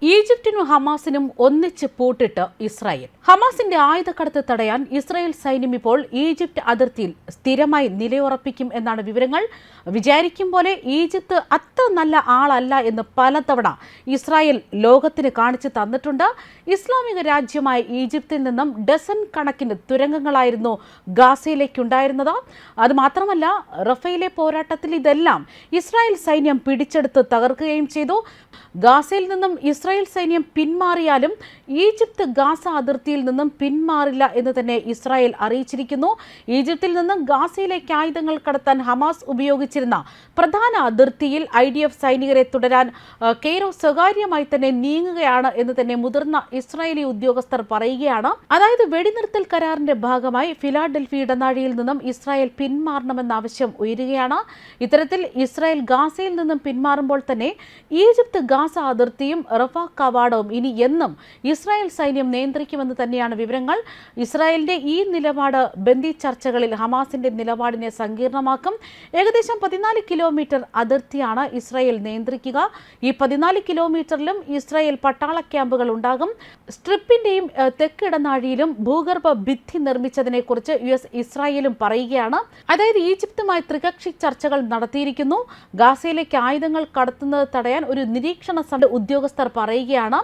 E de ഈജിപ്തിനും ഹമാസിനും ഒന്നിച്ച് പൂട്ടിട്ട് Israel. ഹമാസിന്റെ ആയുധക്കടത്ത് തടയാൻ ഇസ്രായേൽ സൈന്യം ഇപ്പോൾ ഈജിപ്ത് അതിർത്തിയിൽ സ്ഥിരമായി നിലയുറപ്പിക്കും എന്നാണ് വിവരങ്ങൾ. വിചാരിക്കും പോലെ ഈജിപ്ത് അത്ര നല്ല ആളല്ല എന്ന് പലതവണ ഇസ്രായേൽ ലോകത്തിന് കാണിച്ചു തന്നിട്ടുണ്ട്. ഇസ്ലാമിക രാജ്യമായ ഈജിപ്തിൽ നിന്നും ഡസൻ കണക്കിന് തുരങ്കങ്ങളായിരുന്നു ഗാസയിലേക്കുണ്ടായിരുന്നത്. അതുമാത്രമല്ല റഫയിലെ പോരാട്ടത്തിൽ ഇതെല്ലാം ഇസ്രായേൽ സൈന്യം പിടിച്ചെടുത്ത് തകർക്കുകയും ചെയ്തു. ഗാസയിൽ നിന്നും ഇസ്രായേൽ സൈന്യം പിന്മാറിയാലും ഈജിപ്ത് ഗാസ അതിർത്തിയിൽ നിന്നും പിന്മാറില്ല എന്ന് തന്നെ ഇസ്രായേൽ അറിയിച്ചിരിക്കുന്നു. ഈജിപ്തിൽ നിന്നും ഗാസയിലേക്ക് ആയുധങ്ങൾ കടത്താൻ ഹമാസ് ഉപയോഗിച്ചിരുന്ന പ്രധാന അതിർത്തിയിൽ ഐ ഡി എഫ് സൈനികരെ തുടരാൻ കെയ്റോ സ്വകാര്യമായി തന്നെ നീങ്ങുകയാണ് എന്ന് തന്നെ മുതിർന്ന ഇസ്രായേലി ഉദ്യോഗസ്ഥർ പറയുകയാണ്. അതായത് വെടിനിർത്തൽ കരാറിന്റെ ഭാഗമായി ഫിലാഡൽഫി ഇടനാഴിയിൽ നിന്നും ഇസ്രായേൽ പിന്മാറണമെന്ന ആവശ്യം ഉയരുകയാണ്. ഇത്തരത്തിൽ ഇസ്രായേൽ ഗാസയിൽ നിന്നും പിന്മാറുമ്പോൾ തന്നെ ഈജിപ്ത് ഗാസ അതിർത്തിയും റഫ കവാടവും ഇനി എന്നും ഇസ്രായേൽ സൈന്യം നിയന്ത്രിക്കുമെന്ന് തന്നെയാണ് വിവരങ്ങൾ. ഇസ്രായേലിന്റെ ഈ നിലപാട് ബന്ദി ചർച്ചകളിൽ ഹമാസിന്റെ നിലപാടിനെ സങ്കീർണമാക്കും. ഏകദേശം പതിനാല് കിലോമീറ്റർ അതിർത്തിയാണ് ഇസ്രായേൽ നിയന്ത്രിക്കുക. ഈ പതിനാല് കിലോമീറ്ററിലും ഇസ്രായേൽ പട്ടാള ക്യാമ്പുകൾ ഉണ്ടാകും. സ്ട്രിപ്പിന്റെയും തെക്ക് തെക്കിടനാഴിയിലും ഭൂഗർഭ ഭിത്തി നിർമ്മിച്ചതിനെ കുറിച്ച് യു എസ് ഇസ്രായേലും പറയുകയാണ്. അതായത് ഈജിപ്തുമായി ത്രികക്ഷി ചർച്ചകൾ നടത്തിയിരിക്കുന്നു. ഗാസയിലേക്ക് ആയുധങ്ങൾ കടത്തുന്നത് തടയാൻ ഒരു നിരീക്ഷണ സമിതി ഉദ്യോഗസ്ഥർ പറയുകയാണ്.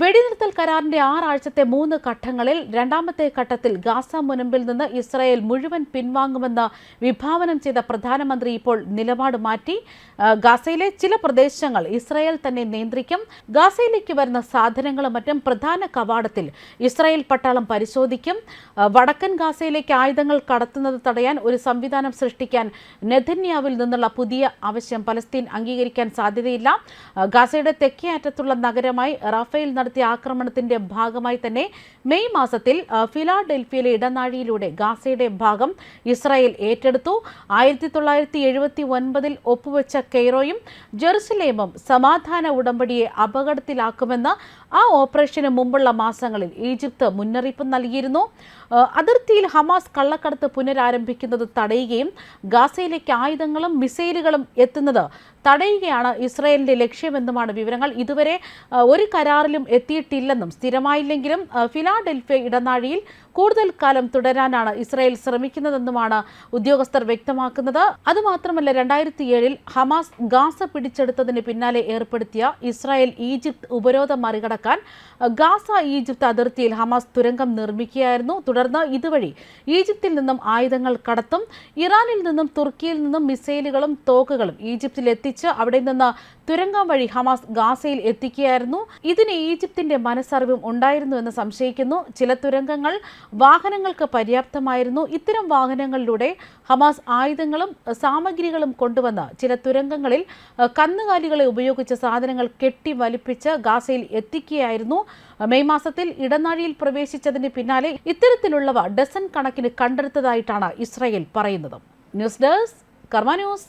വെടിനിർത്തൽ കരാറിന്റെ ആറാഴ്ചത്തെ മൂന്ന് ഘട്ടങ്ങളിൽ രണ്ടാമത്തെ ഘട്ടത്തിൽ ഗാസ മുനമ്പിൽ നിന്ന് ഇസ്രായേൽ മുഴുവൻ പിൻവാങ്ങുമെന്ന് വിഭാവനം ചെയ്ത പ്രധാനമന്ത്രി ഇപ്പോൾ നിലപാട് മാറ്റി. ഗാസയിലെ ചില പ്രദേശങ്ങൾ ഇസ്രായേൽ തന്നെ നിയന്ത്രിക്കും. ഗാസയിലേക്ക് വരുന്ന സാധനങ്ങളും മറ്റും പ്രധാന കവാടത്തിൽ ഇസ്രായേൽ പട്ടാളം പരിശോധിക്കും. വടക്കൻ ഗാസയിലേക്ക് ആയുധങ്ങൾ കടത്തുന്നത് തടയാൻ ഒരു സംവിധാനം സൃഷ്ടിക്കാൻ നെതന്യാവിൽ നിന്നുള്ള പുതിയ ആവശ്യം പലസ്തീൻ അംഗീകരിക്കാൻ സാധ്യതയില്ല. ഗാസയുടെ തെക്കേ അറ്റത്തുള്ള നഗരമായി റഫേൽ നടത്തിയ ആക്രമണത്തിന്റെ ഭാഗമായി തന്നെ മെയ് മാസത്തിൽ ഫിലാഡൽഫിയയിലെ ഇടനാഴിയിലൂടെ ഗാസയുടെ ഭാഗം ഇസ്രായേൽ ഏറ്റെടുത്തു. ആയിരത്തി തൊള്ളായിരത്തി എഴുപത്തി ഒൻപതിൽ ഒപ്പുവെച്ച കെയ്റോയും ജെറുസലേമും സമാധാന ഉടമ്പടിയെ അപകടത്തിലാക്കുമെന്ന് ആ ഓപ്പറേഷന് മുമ്പുള്ള മാസങ്ങളിൽ ഈജിപ്ത് മുന്നറിയിപ്പ് നൽകിയിരുന്നു. അതിർത്തിയിൽ ഹമാസ് കള്ളക്കടത്ത് പുനരാരംഭിക്കുന്നത് തടയുകയും ഗാസയിലേക്ക് ആയുധങ്ങളും മിസൈലുകളും എത്തുന്നത് തടയുകയാണ് ഇസ്രായേലിന്റെ ലക്ഷ്യമെന്നുമാണ് വിവരങ്ങൾ. ഇതുവരെ ഒരു കരാറിലും എത്തിയിട്ടില്ലെന്നും സ്ഥിരമായില്ലെങ്കിലും ഫിലാഡെൽഫിയ ഇടനാഴിയിൽ കൂടുതൽ കാലം തുടരാനാണ് ഇസ്രായേൽ ശ്രമിക്കുന്നതെന്നുമാണ് ഉദ്യോഗസ്ഥർ വ്യക്തമാക്കുന്നത്. അതുമാത്രമല്ല രണ്ടായിരത്തി ഏഴിൽ ഹമാസ് ഗാസ പിടിച്ചെടുത്തതിന് പിന്നാലെ ഏർപ്പെടുത്തിയ ഇസ്രായേൽ ഈജിപ്ത് ഉപരോധം മറികടക്കാൻ ആ, ഗാസ ഈജിപ്ത് അതിർത്തിയിൽ ഹമാസ് തുരങ്കം നിർമ്മിക്കുകയായിരുന്നു. തുടർന്ന് ഇതുവഴി ഈജിപ്തിൽ നിന്നും ആയുധങ്ങൾ കടത്തും ഇറാനിൽ നിന്നും തുർക്കിയിൽ നിന്നും മിസൈലുകളും തോക്കുകളും ഈജിപ്തിൽ എത്തിച്ച് അവിടെ നിന്ന് തുരങ്കം വഴി ഹമാസ് ഗാസയിൽ എത്തിക്കുകയായിരുന്നു. ഇതിന് ഈജിപ്തിന്റെ മനസ്സറിവും ഉണ്ടായിരുന്നു എന്ന് സംശയിക്കുന്നു. ചില തുരങ്കങ്ങൾ വാഹനങ്ങൾക്ക് പര്യാപ്തമായിരുന്നു. ഇത്തരം വാഹനങ്ങളിലൂടെ ഹമാസ് ആയുധങ്ങളും സാമഗ്രികളും കൊണ്ടുവന്ന ചില തുരങ്കങ്ങളിൽ കന്നുകാലികളെ ഉപയോഗിച്ച സാധനങ്ങൾ കെട്ടി വലിപ്പിച്ച് ഗാസയിൽ എത്തിക്കുകയായിരുന്നു. മെയ് മാസത്തിൽ ഇടനാഴിയിൽ പ്രവേശിച്ചതിന് പിന്നാലെ ഇത്തരത്തിലുള്ളവ ഡസൻ കണക്കിന് കണ്ടെടുത്തതായിട്ടാണ് ഇസ്രായേൽ പറയുന്നത്. News desk Karma news.